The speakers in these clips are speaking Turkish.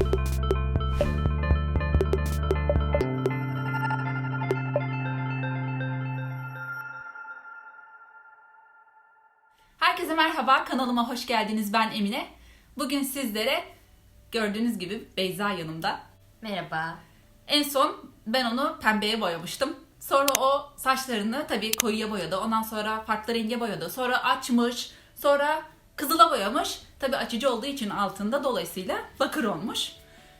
Herkese merhaba, kanalıma hoş geldiniz. Ben Emine. Bugün sizlere gördüğünüz gibi Beyza yanımda. Merhaba. En son ben onu pembeye boyamıştım. Sonra o saçlarını tabii koyuya boyadı. Ondan sonra farklı renge boyadı. Sonra açmış. Sonra kızıla boyamış. Tabii açıcı olduğu için altında dolayısıyla bakır olmuş.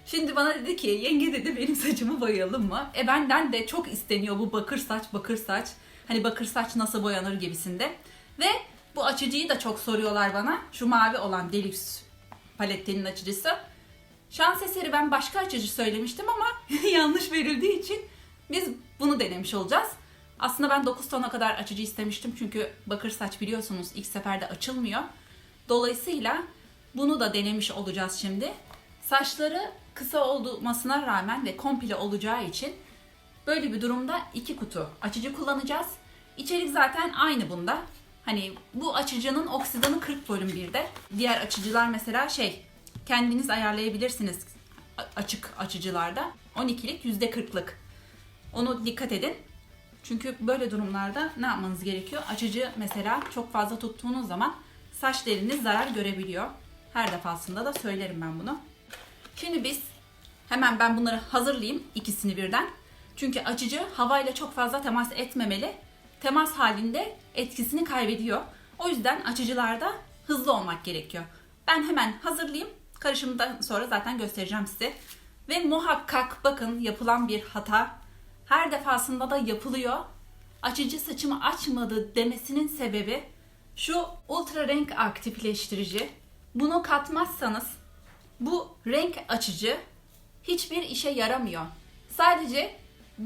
Şimdi bana dedi ki yenge dedi benim saçımı boyayalım mı? E benden de çok isteniyor bu bakır saç bakır saç. Hani bakır saç nasıl boyanır gibisinde. Ve bu açıcıyı da çok soruyorlar bana. Şu mavi olan Deluxe palettenin açıcısı. Şans eseri ben başka açıcı söylemiştim ama yanlış verildiği için biz bunu denemiş olacağız. Aslında ben 9 tona kadar açıcı istemiştim çünkü bakır saç biliyorsunuz ilk seferde açılmıyor. Dolayısıyla bunu da denemiş olacağız şimdi. Saçları kısa olmasına rağmen ve komple olacağı için böyle bir durumda iki kutu açıcı kullanacağız. İçerik zaten aynı bunda. Hani bu açıcının oksidanı 40 bölüm birde. Diğer açıcılar mesela şey kendiniz ayarlayabilirsiniz açık açıcılarda. 12'lik %40'lık. Onu dikkat edin. Çünkü böyle durumlarda ne yapmanız gerekiyor? Açıcı mesela çok fazla tuttuğunuz zaman saç deriniz zarar görebiliyor. Her defasında da söylerim ben bunu. Şimdi biz hemen ben bunları hazırlayayım ikisini birden. Çünkü açıcı havayla çok fazla temas etmemeli. Temas halinde etkisini kaybediyor. O yüzden açıcılarda hızlı olmak gerekiyor. Ben hemen hazırlayayım. Karışımdan sonra zaten göstereceğim size. Ve muhakkak bakın yapılan bir hata. Her defasında da yapılıyor. Açıcı saçımı açmadı demesinin sebebi şu ultra renk aktifleştirici. Bunu katmazsanız bu renk açıcı hiçbir işe yaramıyor. Sadece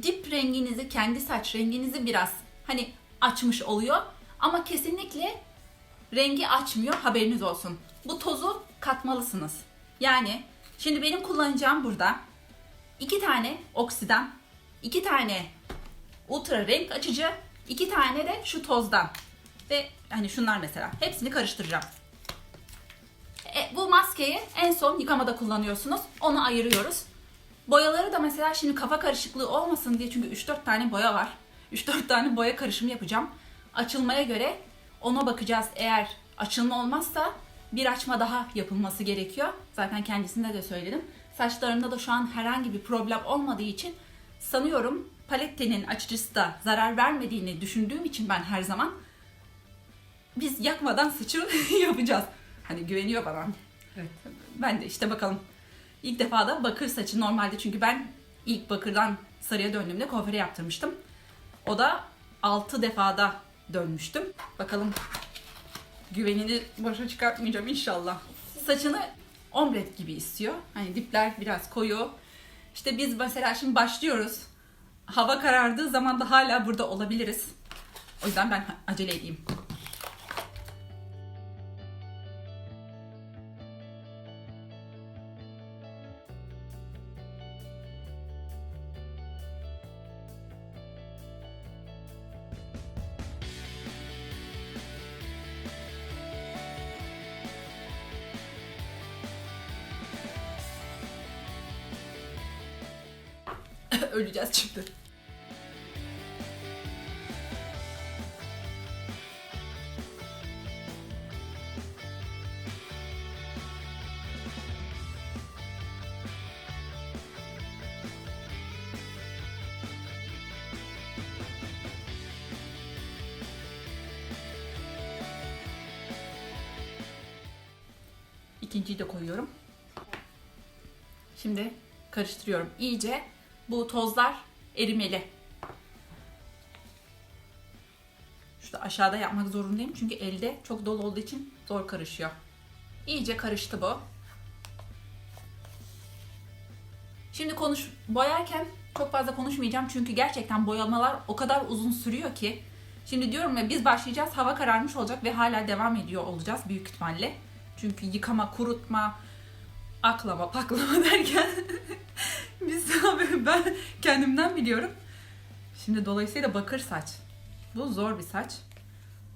dip renginizi, kendi saç renginizi biraz hani açmış oluyor. Ama kesinlikle rengi açmıyor haberiniz olsun. Bu tozu katmalısınız. Yani şimdi benim kullanacağım burada iki tane oksidan, iki tane ultra renk açıcı, iki tane de şu tozdan. Ve hani şunlar mesela. Hepsini karıştıracağım. E, bu maskeyi en son yıkamada kullanıyorsunuz. Onu ayırıyoruz. Boyaları da mesela şimdi kafa karışıklığı olmasın diye çünkü 3-4 tane boya var. 3-4 tane boya karışımı yapacağım. Açılmaya göre ona bakacağız. Eğer açılma olmazsa bir açma daha yapılması gerekiyor. Zaten kendisinde de söyledim. Saçlarında da şu an herhangi bir problem olmadığı için sanıyorum palettenin açıcısı da zarar vermediğini düşündüğüm için ben her zaman biz yakmadan saçı yapacağız. Hani güveniyor bana. Evet. Ben de işte bakalım. İlk defa da bakır saçı normalde çünkü ben ilk bakırdan sarıya döndüğümde kuaföre yaptırmıştım. O da 6 defada dönmüştüm. Bakalım güvenini boşa çıkartmayacağım inşallah. Saçını omlet gibi istiyor. Hani dipler biraz koyu. İşte biz mesela şimdi başlıyoruz. Hava karardığı zaman da hala burada olabiliriz. O yüzden ben acele edeyim. Öleceğiz şimdi. İkinciyi de koyuyorum. Şimdi karıştırıyorum. İyice bu tozlar erimeli. Şurada aşağıda yapmak zorundayım çünkü elde çok dolu olduğu için zor karışıyor. İyice karıştı bu. Şimdi konuş boyarken çok fazla konuşmayacağım çünkü gerçekten boyamalar o kadar uzun sürüyor ki. Şimdi diyorum ya biz başlayacağız hava kararmış olacak ve hala devam ediyor olacağız büyük ihtimalle. Çünkü yıkama, kurutma, aklama, paklama derken abi ben kendimden biliyorum. Şimdi dolayısıyla bakır saç. Bu zor bir saç.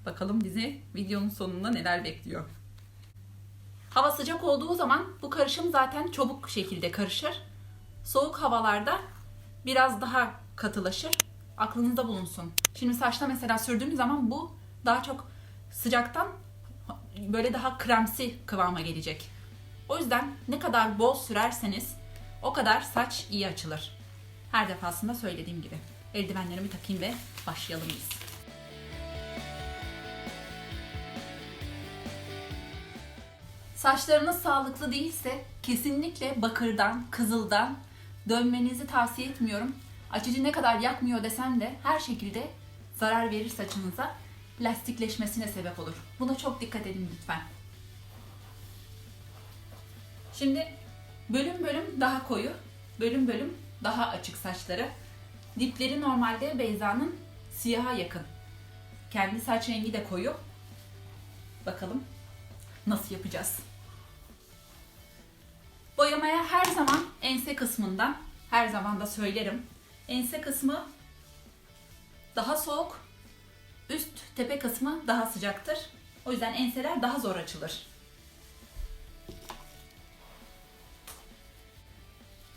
Bakalım bizi videonun sonunda neler bekliyor. Hava sıcak olduğu zaman bu karışım zaten çabuk şekilde karışır. Soğuk havalarda biraz daha katılaşır. Aklınızda bulunsun. Şimdi saçta mesela sürdüğüm zaman bu daha çok sıcaktan böyle daha kremsi kıvama gelecek. O yüzden ne kadar bol sürerseniz o kadar saç iyi açılır. Her defasında söylediğim gibi. Eldivenlerimi takayım ve başlayalım biz. Saçlarınız sağlıklı değilse kesinlikle bakırdan, kızıldan dönmenizi tavsiye etmiyorum. Açıcı ne kadar yakmıyor desem de her şekilde zarar verir saçınıza. Lastikleşmesine sebep olur. Buna çok dikkat edin lütfen. Şimdi bölüm bölüm daha koyu, bölüm bölüm daha açık saçları. Dipleri normalde Beyza'nın siyaha yakın. Kendi saç rengi de koyu. Bakalım nasıl yapacağız? Boyamaya her zaman ense kısmından, her zaman da söylerim. Ense kısmı daha soğuk, üst tepe kısmı daha sıcaktır. O yüzden enseler daha zor açılır.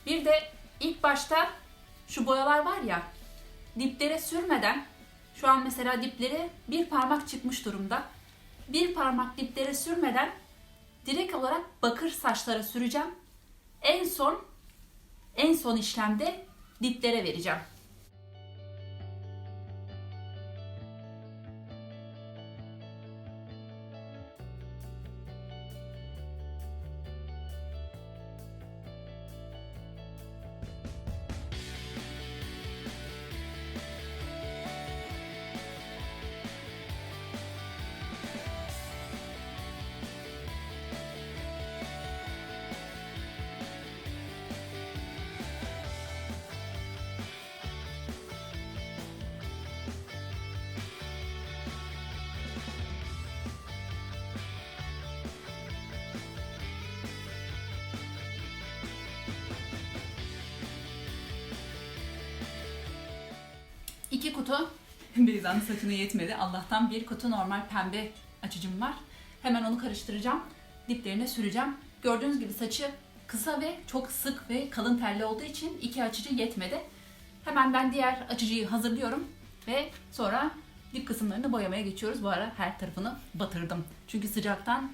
Bir de ilk başta şu boyalar var ya, diplere sürmeden, şu an mesela dipleri bir parmak çıkmış durumda. Bir parmak diplere sürmeden direkt olarak bakır saçlara süreceğim. En son en son işlemde diplere vereceğim. İki kutu Beyza'nın saçına yetmedi. Allah'tan bir kutu normal pembe açıcım var. Hemen onu karıştıracağım. Diplerine süreceğim. Gördüğünüz gibi saçı kısa ve çok sık ve kalın telli olduğu için iki açıcı yetmedi. Hemen ben diğer açıcıyı hazırlıyorum ve sonra dip kısımlarını boyamaya geçiyoruz. Bu ara her tarafını batırdım. Çünkü sıcaktan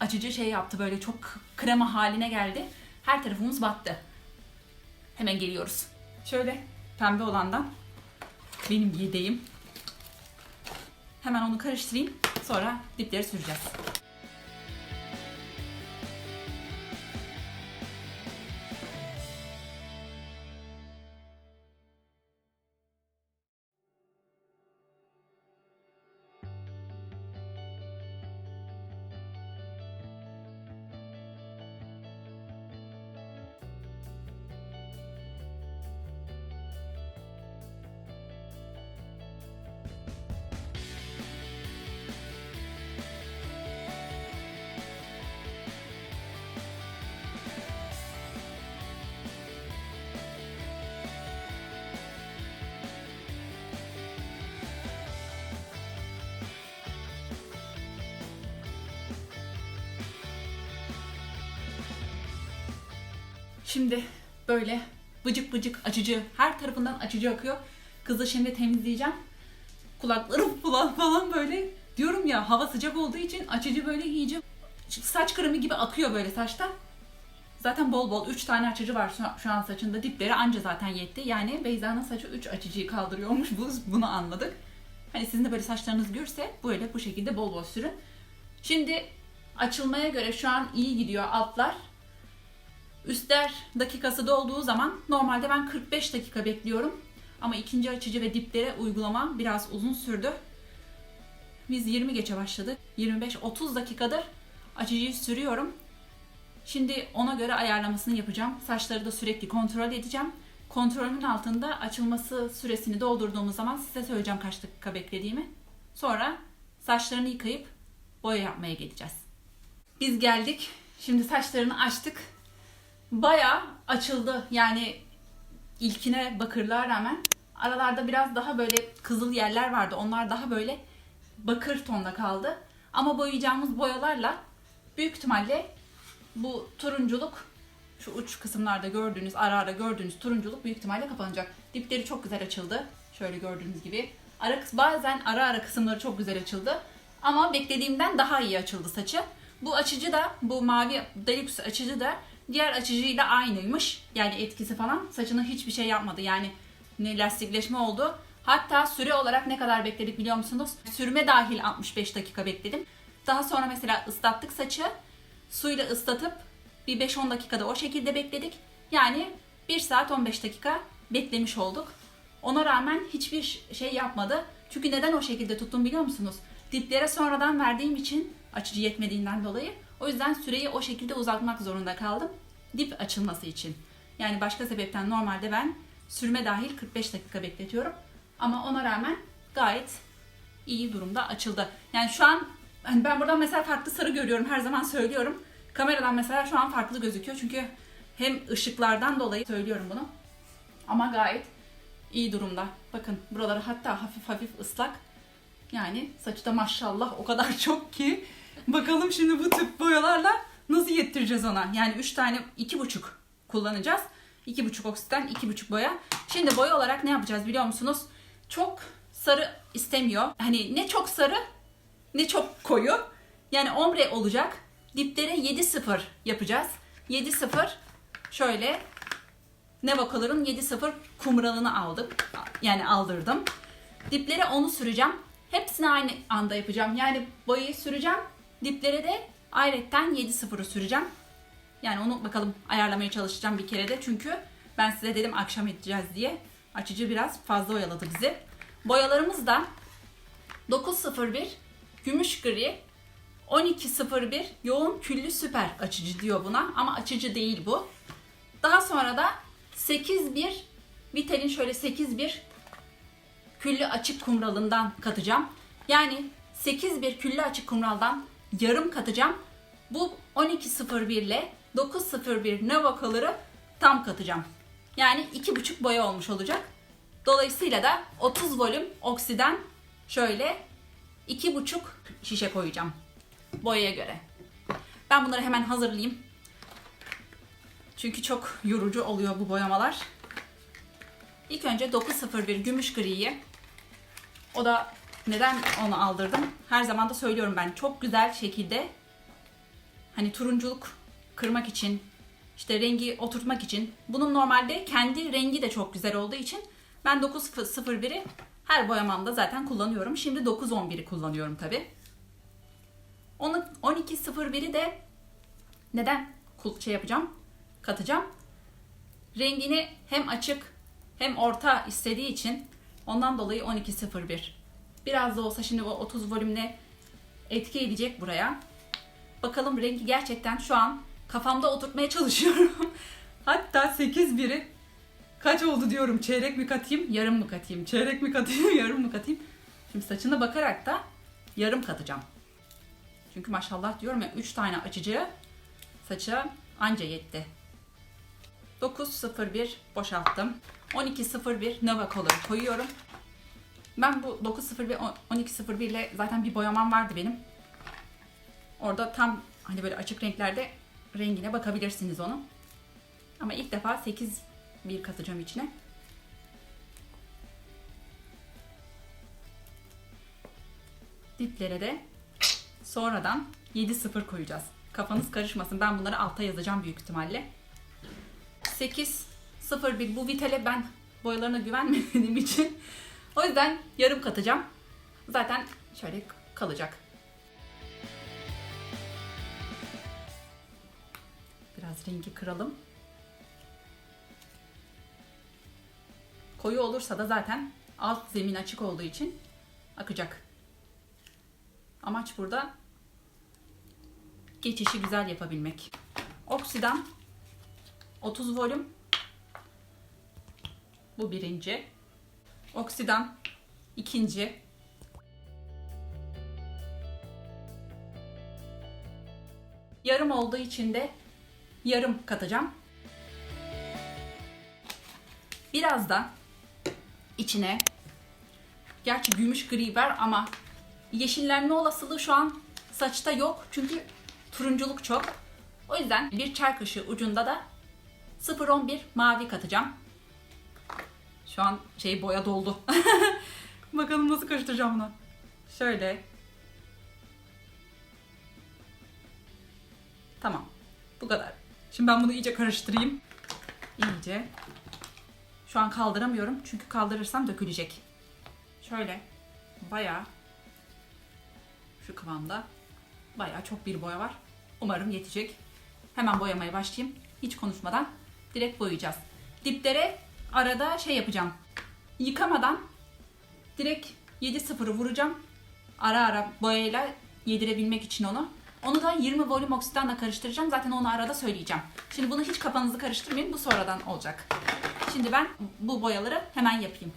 açıcı şey yaptı böyle çok krema haline geldi. Her tarafımız battı. Hemen geliyoruz. Şöyle pembe olandan benim yedeğim. Hemen onu karıştırayım. Sonra dipleri süreceğiz. Şimdi böyle bıcık bıcık açıcı, her tarafından açıcı akıyor. Kızı şimdi temizleyeceğim. Kulaklarım falan falan böyle diyorum ya hava sıcak olduğu için açıcı böyle iyice saç kremi gibi akıyor böyle saçtan. Zaten bol bol 3 tane açıcı var şu- an saçında. Dipleri anca zaten yetti. Yani Beyza'nın saçı 3 açıcıyı kaldırıyormuş. Bu, bunu anladık. Hani sizin de böyle saçlarınız görse böyle bu şekilde bol bol sürün. Şimdi açılmaya göre şu an iyi gidiyor altlar. Üstler dakikası dolduğu zaman normalde ben 45 dakika bekliyorum. Ama ikinci açıcı ve diplere uygulama biraz uzun sürdü. Biz 20 geçe başladık. 25-30 dakikadır açıcıyı sürüyorum. Şimdi ona göre ayarlamasını yapacağım. Saçları da sürekli kontrol edeceğim. Kontrolümün altında açılması süresini doldurduğumuz zaman size söyleyeceğim kaç dakika beklediğimi. Sonra saçlarını yıkayıp boya yapmaya geleceğiz. Biz geldik. Şimdi saçlarını açtık. Baya açıldı. Yani ilkine bakırlığa rağmen aralarda biraz daha böyle kızıl yerler vardı. Onlar daha böyle bakır tonda kaldı. Ama boyayacağımız boyalarla büyük ihtimalle bu turunculuk şu uç kısımlarda gördüğünüz ara ara gördüğünüz turunculuk büyük ihtimalle kapanacak. Dipleri çok güzel açıldı. Şöyle gördüğünüz gibi. Ara bazen ara ara kısımları çok güzel açıldı. Ama beklediğimden daha iyi açıldı saçı. Bu açıcı da bu mavi deluxe açıcı da diğer açıcıyla aynıymış. Yani etkisi falan saçına hiçbir şey yapmadı. Yani ne lastikleşme oldu. Hatta süre olarak ne kadar bekledik biliyor musunuz? Sürme dahil 65 dakika bekledim. Daha sonra mesela ıslattık saçı. Suyla ıslatıp bir 5-10 dakikada o şekilde bekledik. Yani 1 saat 15 dakika beklemiş olduk. Ona rağmen hiçbir şey yapmadı. Çünkü neden o şekilde tuttum biliyor musunuz? Diplere sonradan verdiğim için açıcı yetmediğinden dolayı. O yüzden süreyi o şekilde uzatmak zorunda kaldım. Dip açılması için. Yani başka sebepten normalde ben sürme dahil 45 dakika bekletiyorum. Ama ona rağmen gayet iyi durumda açıldı. Yani şu an hani ben buradan mesela farklı sarı görüyorum her zaman söylüyorum. Kameradan mesela şu an farklı gözüküyor çünkü hem ışıklardan dolayı söylüyorum bunu. Ama gayet iyi durumda. Bakın buraları hatta hafif hafif ıslak. Yani saçı da maşallah o kadar çok ki. Bakalım şimdi bu tip boyalarla nasıl yettireceğiz ona. Yani 3 tane 2,5 kullanacağız. 2,5 oksitten 2,5 boya. Şimdi boya olarak ne yapacağız biliyor musunuz? Çok sarı istemiyor. Hani ne çok sarı ne çok koyu. Yani ombre olacak. Diplere 7-0 yapacağız. 7-0 şöyle Neva Color'ın 7-0 kumralını aldım. Yani aldırdım. Diplere onu süreceğim. Hepsini aynı anda yapacağım. Yani boyayı süreceğim. Diplere de ayrıca 7-0'ı süreceğim. Yani onu bakalım ayarlamaya çalışacağım bir kere de. Çünkü ben size dedim akşam edeceğiz diye. Açıcı biraz fazla oyaladı bizi. Boyalarımız da 901 gümüş gri 1201 yoğun küllü süper açıcı diyor buna ama açıcı değil bu. Daha sonra da 81 Vitel'in şöyle 81 küllü açık kumralından katacağım. Yani 81 küllü açık kumraldan yarım katacağım. Bu 1201 ile 901 Nova Color'ı tam katacağım. Yani 2,5 boya olmuş olacak. Dolayısıyla da 30 volüm oksiden şöyle 2,5 şişe koyacağım boyaya göre. Ben bunları hemen hazırlayayım. Çünkü çok yorucu oluyor bu boyamalar. İlk önce 901 gümüş griyi o da neden onu aldırdım? Her zaman da söylüyorum ben çok güzel şekilde hani turunculuk kırmak için işte rengi oturtmak için bunun normalde kendi rengi de çok güzel olduğu için ben 901'i her boyamamda zaten kullanıyorum. Şimdi 911'i kullanıyorum tabi. Onu 1201'i de neden şey yapacağım? Katacağım. Rengini hem açık hem orta istediği için ondan dolayı 1201. Biraz da olsa şimdi o 30 volümle etki edecek buraya. Bakalım rengi gerçekten şu an kafamda oturtmaya çalışıyorum. Hatta 8 biri kaç oldu diyorum. Çeyrek mi katayım, yarım mı katayım? Çeyrek mi katayım, yarım mı katayım? Şimdi saçına bakarak da yarım katacağım. Çünkü maşallah diyorum ya 3 tane açıcı saça anca yetti. 901 boşalttım. 1201 Nova Color koyuyorum. Ben bu 901 1201 ile zaten bir boyamam vardı benim. Orada tam hani böyle açık renklerde rengine bakabilirsiniz onun. Ama ilk defa 8 bir katacağım içine. Diplere de sonradan 7-0 koyacağız. Kafanız karışmasın. Ben bunları alta yazacağım büyük ihtimalle. 8 01 bu vitale ben boyalarına güvenmediğim için o yüzden yarım katacağım. Zaten şöyle kalacak. Biraz rengi kıralım. Koyu olursa da zaten alt zemin açık olduğu için akacak. Amaç burada geçişi güzel yapabilmek. Oksidan 30 volüm. Bu birinci. Oksidan ikinci. Yarım olduğu için de yarım katacağım. Biraz da içine gerçi gümüş gri var ama yeşillenme olasılığı şu an saçta yok. Çünkü turunculuk çok. O yüzden bir çay kaşığı ucunda da 0.11 mavi katacağım. Şu an şey boya doldu. Bakalım nasıl karıştıracağım bunu. Şöyle. Tamam. Bu kadar. Şimdi ben bunu iyice karıştırayım. İyice. Şu an kaldıramıyorum çünkü kaldırırsam dökülecek. Şöyle bayağı şu kıvamda bayağı çok bir boya var. Umarım yetecek. Hemen boyamaya başlayayım. Hiç konuşmadan direkt boyayacağız. Diplere arada şey yapacağım. Yıkamadan direkt 7-0'ı vuracağım. Ara ara boyayla yedirebilmek için onu. Onu da 20 volüm oksidanla karıştıracağım. Zaten onu arada söyleyeceğim. Şimdi bunu hiç kafanızı karıştırmayın. Bu sonradan olacak. Şimdi ben bu boyaları hemen yapayım.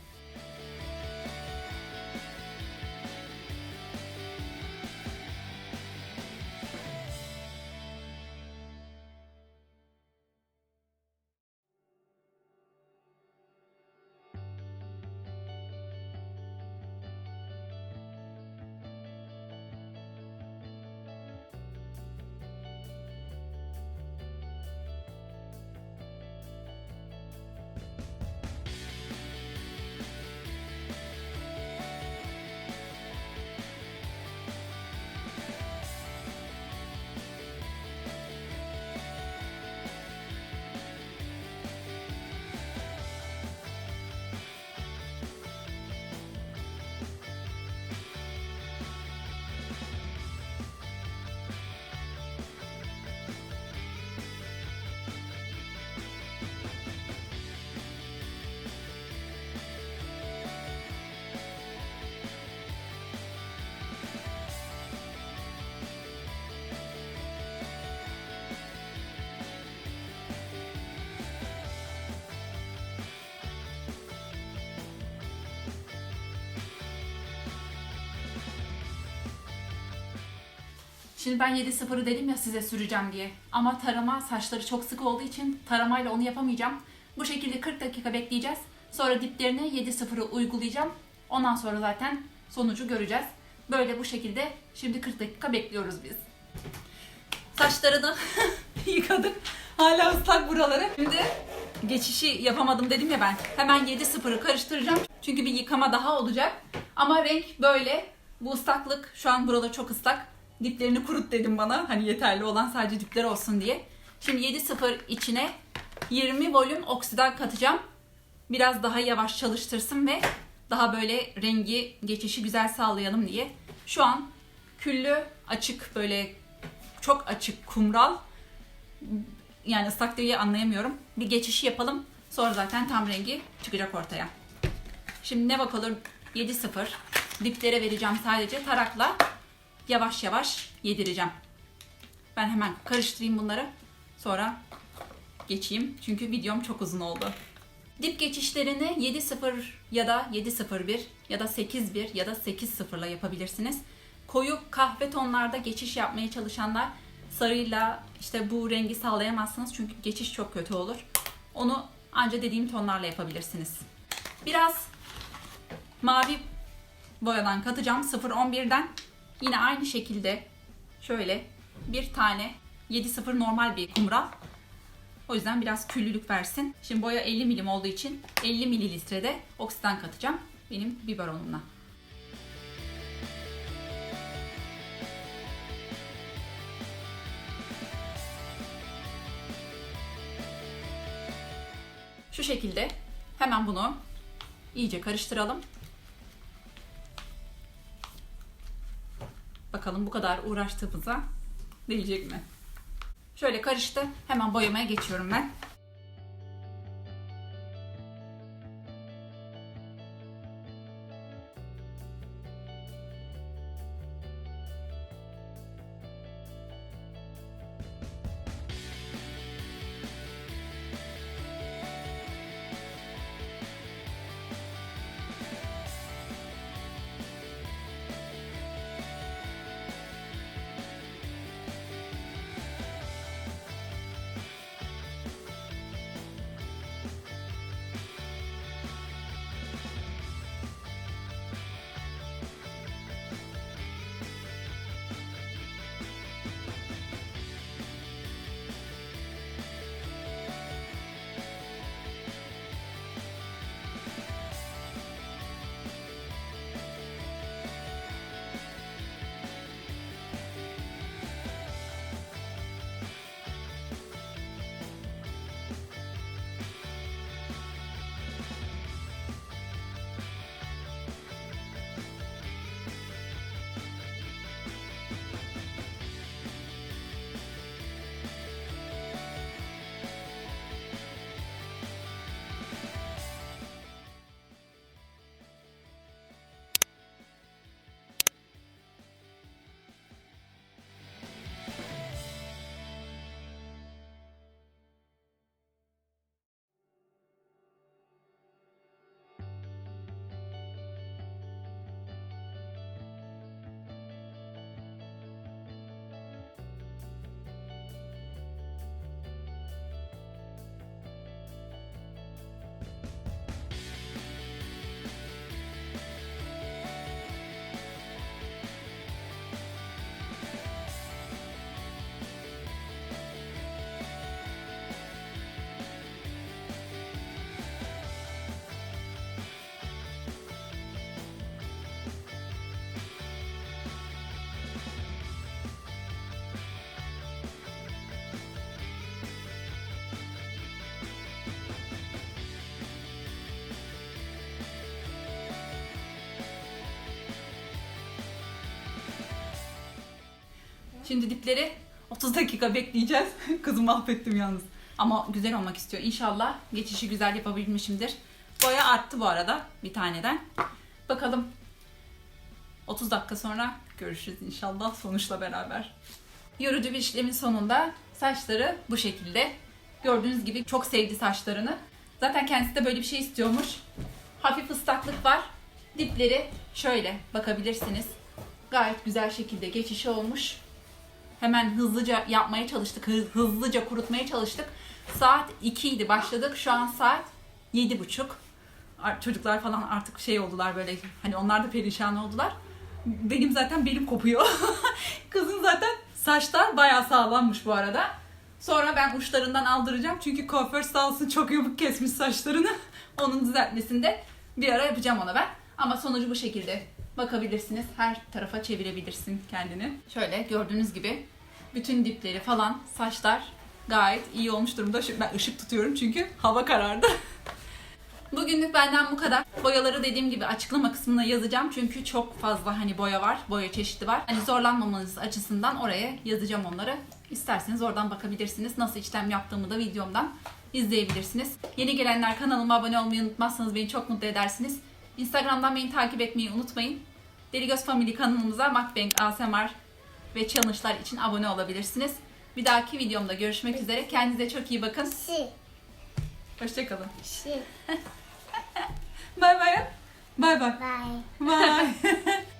Şimdi ben 7-0'ı dedim ya size süreceğim diye. Ama tarama saçları çok sık olduğu için taramayla onu yapamayacağım. Bu şekilde 40 dakika bekleyeceğiz. Sonra diplerine 7-0'ı uygulayacağım. Ondan sonra zaten sonucu göreceğiz. Böyle bu şekilde şimdi 40 dakika bekliyoruz biz. Saçlarını yıkadık. Hala ıslak buraları. Şimdi geçişi yapamadım dedim ya ben. Hemen 7-0'ı karıştıracağım. Çünkü bir yıkama daha olacak. Ama renk böyle. Bu ıslaklık şu an buraları çok ıslak. Diplerini kurut dedim bana. Hani yeterli olan sadece dipler olsun diye. Şimdi 7-0 içine 20 volüm oksidan katacağım. Biraz daha yavaş çalıştırsın ve daha böyle rengi geçişi güzel sağlayalım diye. Şu an küllü açık böyle çok açık kumral yani ıslak diye anlayamıyorum. Bir geçişi yapalım. Sonra zaten tam rengi çıkacak ortaya. Şimdi ne bakalım 7-0 diplere vereceğim sadece tarakla yavaş yavaş yedireceğim. Ben hemen karıştırayım bunları. Sonra geçeyim. Çünkü videom çok uzun oldu. Dip geçişlerini 7.0 ya da 7.01 ya da 8.1 ya da 8.0 ile yapabilirsiniz. Koyu kahve tonlarda geçiş yapmaya çalışanlar sarıyla işte bu rengi sağlayamazsınız çünkü geçiş çok kötü olur. Onu anca dediğim tonlarla yapabilirsiniz. Biraz mavi boyadan katacağım 0.11'den. Yine aynı şekilde şöyle bir tane 7.0 normal bir kumral. O yüzden biraz küllülük versin. Şimdi boya 50 milim olduğu için 50 mililitrede oksidan katacağım benim biberonumla. Şu şekilde hemen bunu iyice karıştıralım. Bakalım bu kadar uğraştığımıza değecek mi? Şöyle karıştı. Hemen boyamaya geçiyorum ben. Şimdi dipleri 30 dakika bekleyeceğiz. Kızı mahvettim yalnız. Ama güzel olmak istiyor. İnşallah geçişi güzel yapabilmişimdir. Boya arttı bu arada bir taneden. Bakalım 30 dakika sonra görüşürüz inşallah sonuçla beraber. Yorucu bir işlemin sonunda saçları bu şekilde. Gördüğünüz gibi çok sevdi saçlarını. Zaten kendisi de böyle bir şey istiyormuş. Hafif ıslaklık var. Dipleri şöyle bakabilirsiniz. Gayet güzel şekilde geçişi olmuş. Hemen hızlıca yapmaya çalıştık. hı- Hızlıca kurutmaya çalıştık. Saat 2 idi başladık. Şu an saat 7.30. Ar- Çocuklar falan artık şey oldular böyle. Hani onlar da perişan oldular. Benim zaten belim kopuyor. Kızın zaten saçlar bayağı sağlammış bu arada. Sonra ben uçlarından aldıracağım. Çünkü kuaför sağ olsun çok yamuk kesmiş saçlarını. Onun düzeltmesinde bir ara yapacağım ona ben. Ama sonucu bu şekilde. Bakabilirsiniz. Her tarafa çevirebilirsin kendini. Şöyle gördüğünüz gibi bütün dipleri falan saçlar gayet iyi olmuş durumda. Şimdi ben ışık tutuyorum çünkü hava karardı. Bugünlük benden bu kadar. Boyaları dediğim gibi açıklama kısmına yazacağım. Çünkü çok fazla hani boya var, boya çeşidi var. Hani zorlanmamanız açısından oraya yazacağım onları. İsterseniz oradan bakabilirsiniz. Nasıl işlem yaptığımı da videomdan izleyebilirsiniz. Yeni gelenler kanalıma abone olmayı unutmazsanız beni çok mutlu edersiniz. Instagram'dan beni takip etmeyi unutmayın. Deli Göz Family kanalımıza Macbank, ASMR ve challenge'lar için abone olabilirsiniz. Bir dahaki videomda görüşmek üzere. Kendinize çok iyi bakın. Si. Hoşçakalın. Si. Bay bay. Bay bay. Bye. Bye.